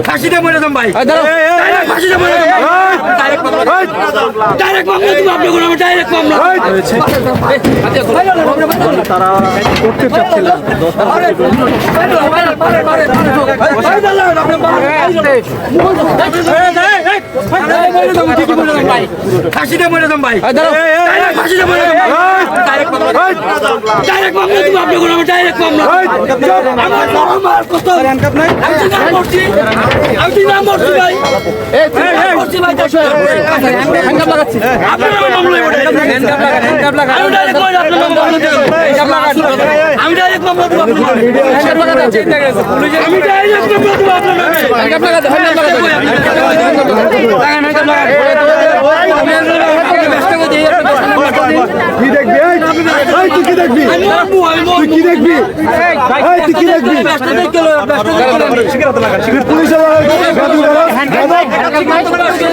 ফাঁসিতে মরে যাম ভাই ফাঁসিতে মরে ডাইরেক্ট মামলা ডাইরেক্ট মামলা তুমি আপনি ডাইরেক্ট মামলা তারা করতে চাচ্ছিলেন। আমি আমি ডাইরেক্ট মামলা দেব আমি মামলা দেব কি দেখবি? তুই কি দেখবি? মরবো। তুই কি দেখবি? এই, তুই কি দেখবি? ব্যস্ত দেখতে হলো, ব্যস্ত দেখতে হলো। তুই পুলিশের গাড়ি গাড়ি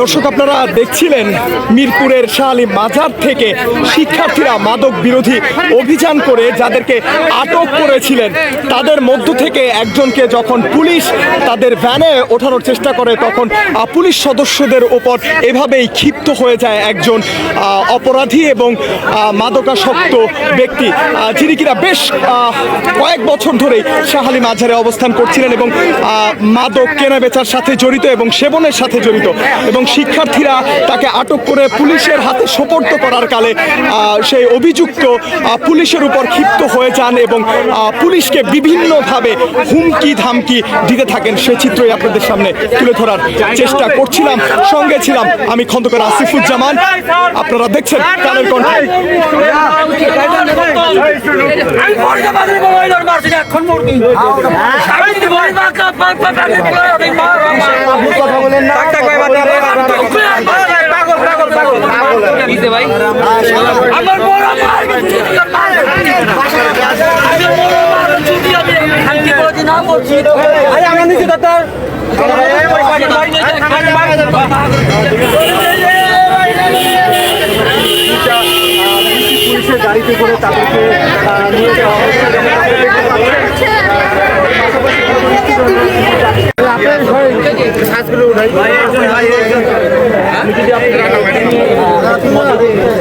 দর্শক, আপনারা দেখছিলেন মিরপুরের শাহালি মাজার থেকে শিক্ষার্থীরা মাদক বিরোধী অভিযান করে যাদেরকে আটক করেছিলেন। তাদের মধ্য থেকে একজনকে যখন পুলিশ তাদের ভ্যানে ওঠানোর চেষ্টা করে, তখন পুলিশ সদস্যদের ওপর এভাবেই ক্ষিপ্ত হয়ে যায় একজন অপরাধী এবং মাদকাসক্ত ব্যক্তি যিনি কিনা বেশ কয়েক বছর ধরেই শাহালি মাঝারে অবস্থান করছিলেন এবং মাদক কেনা বেচার সাথে জড়িত এবং সেবনের সাথে জড়িত এবং শিক্ষার্থীরা তাকে আটক করে পুলিশের হাতে সোপর্দ করার কালে সেই অভিযুক্ত পুলিশের উপর ক্ষিপ্ত হয়ে যান এবং পুলিশকে বিভিন্নভাবে হুমকি ধামকি দিতে থাকেন সে চিত্রই আপনাদের সামনে তুলে ধরার চেষ্টা করছিলাম সঙ্গে ছিলাম আমি খন্দকার আসিফুজ্জামান আপনারা দেখছেন কালের কণ্ঠে আমি মরতে পারি না, ওই লোক মারছে না, এখন মরবি। আমি যদি মরি, মা, কা, পা, পা, পা, পা, পা, আমি মার, আমার। আমার বড় মার গেছে, মার গেছে। আমি বড় মার ছুটি আমি শান্তি কোনোদিন না করছি। পুলিশের গাড়িতে করে তাদেরকে নিয়ে যাওয়া হচ্ছে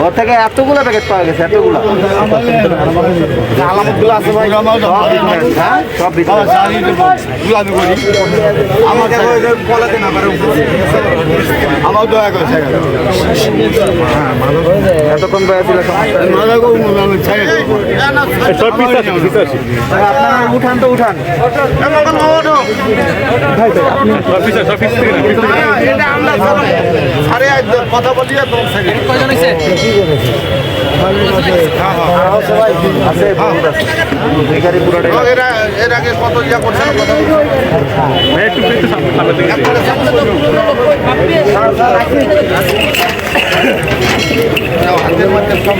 ওর থেকে এতগুলো প্যাকেট পাওয়া গেছে এতগুলো। আলামতগুলো আছে ভাই। সব হ্যাঁ? সব আমাকে বলাতে না পারে আমার দয়া করছে এতক্ষণ বয়া ছিল আপনারা উঠান তো উঠান। কথা আছে ভিখারি এর আগে কত ইয়া করছেন হাতের মধ্যে সব